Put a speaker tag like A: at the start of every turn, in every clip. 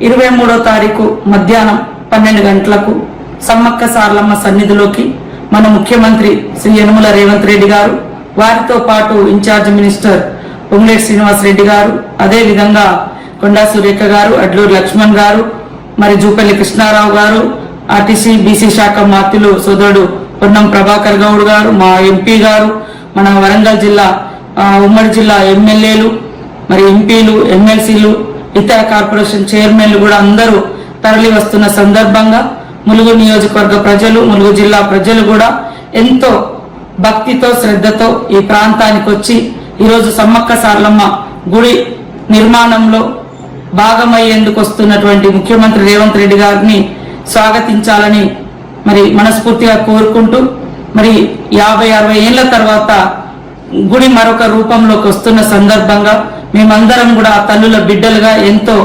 A: ఇరవై మూడో తారీఖు మధ్యాహ్నం పన్నెండు గంటలకు సమ్మక్క సార్లమ్మ సన్నిధిలోకి మన ముఖ్యమంత్రి శ్రీ యనుమల రేవంత్ రెడ్డి గారు వారితో పాటు in charge minister Ponguleti Srinivas Reddy గారు అదే విధంగా కొండా సురేఖ గారు అడ్లూరు లక్ష్మణ్ గారు మరి జూపల్లి కృష్ణారావు గారు ఆర్టీసీ బీసీ శాఖ మార్తులు సోదరుడు పొన్నం ప్రభాకర్ గౌడ్ గారు మా ఎంపీ గారు మన వరంగల్ జిల్లా ఉమ్మడి జిల్లా ఎమ్మెల్యేలు మరి ఎంపీలు ఎమ్మెల్సీలు ఇతర కార్పొరేషన్ చైర్మన్లు కూడా అందరూ తరలి వస్తున్న సందర్భంగా ములుగు నియోజకవర్గ ప్రజలు ములుగు జిల్లా ప్రజలు కూడా ఎంతో భక్తితో శ్రద్ధతో ఈ ప్రాంతానికి వచ్చి ఈరోజు సమ్మక్క సార్లమ్మ గుడి నిర్మాణంలో భాగమయ్యేందుకు వస్తున్నటువంటి ముఖ్యమంత్రి రేవంత్ రెడ్డి గారిని స్వాగతించాలని మరి మనస్ఫూర్తిగా కోరుకుంటూ మరి యాభై అరవై ఏళ్ళ తర్వాత గుడి మరొక రూపంలోకి వస్తున్న సందర్భంగా మేమందరం కూడా ఆ తల్లుల బిడ్డలుగా ఎంతో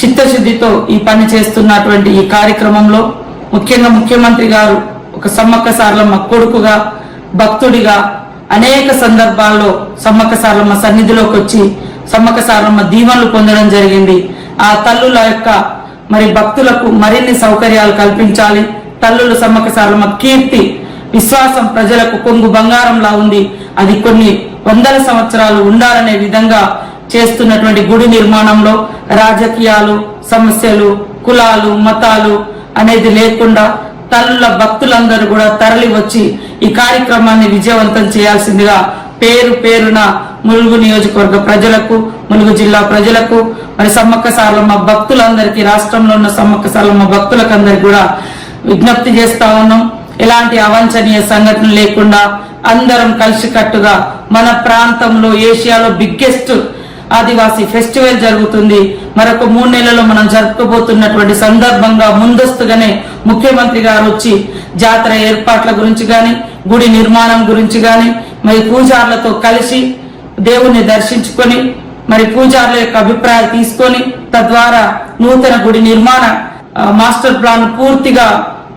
A: చిత్తశుద్ధితో ఈ పని చేస్తున్నటువంటి ఈ కార్యక్రమంలో ముఖ్యంగా ముఖ్యమంత్రి గారు ఒక సమ్మక్క సార్లమ్మ కొడుకుగా భక్తుడిగా అనేక సందర్భాల్లో సమ్మక్క సార్లమ్మ సన్నిధిలోకి వచ్చి సమ్మక్క సార్లమ్మ దీవెనలు పొందడం జరిగింది. ఆ తల్లుల యొక్క మరి భక్తులకు మరిన్ని సౌకర్యాలు కల్పించాలి. తల్లులు సమ్మక్క సార్లమ్మ కీర్తి విశ్వాసం ప్రజలకు కొంగు బంగారంలా ఉంది అది కొన్ని వందల సంవత్సరాలు ఉండాలనే విధంగా చేస్తున్నటువంటి గుడి నిర్మాణంలో రాజకీయాలు సమస్యలు కులాలు మతాలు అనేది లేకుండా తల్లుల భక్తులందరూ కూడా తరలి వచ్చి ఈ కార్యక్రమాన్ని విజయవంతం చేయాల్సిందిగా పేరు పేరున ములుగు నియోజకవర్గ ప్రజలకు ములుగు జిల్లా ప్రజలకు మరి సమ్మక్క సార్లమ్మ భక్తులందరికీ రాష్ట్రంలో ఉన్న సమ్మక్క సార్లమ్మ భక్తులకు అందరికి కూడా విజ్ఞప్తి చేస్తా ఉన్నాం. ఎలాంటి అవాంఛనీయ సంఘటనలు లేకుండా అందరం కలిసికట్టుగా మన ప్రాంతంలో ఏషియాలో బిగ్గెస్ట్ ఆదివాసీ ఫెస్టివల్ జరుగుతుంది. మరొక మూడు నెలల్లో మనం జరుపుకోబోతున్నటువంటి సందర్భంగా ముందస్తుగానే ముఖ్యమంత్రి గారు వచ్చి జాతర ఏర్పాట్ల గురించి కానీ గుడి నిర్మాణం గురించి కానీ మరి పూజార్లతో కలిసి దేవుణ్ణి దర్శించుకొని మరి పూజార్ల యొక్క అభిప్రాయాలు తీసుకొని తద్వారా నూతన గుడి నిర్మాణ మాస్టర్ ప్లాన్ పూర్తిగా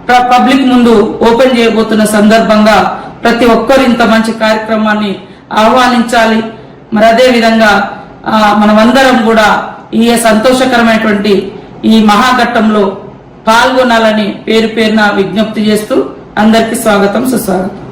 A: పబ్లిక్ ముందు ఓపెన్ చేయబోతున్న సందర్భంగా ప్రతి ఒక్కరు ఇంత మంచి కార్యక్రమాన్ని ఆహ్వానించాలి. మరి అదే విధంగా మనమందరం కూడా ఈ సంతోషకరమైనటువంటి ఈ మహాఘట్టంలో పాల్గొనాలని పేరు పేరున విజ్ఞప్తి చేస్తూ అందరికీ స్వాగతం సుస్వాగతం.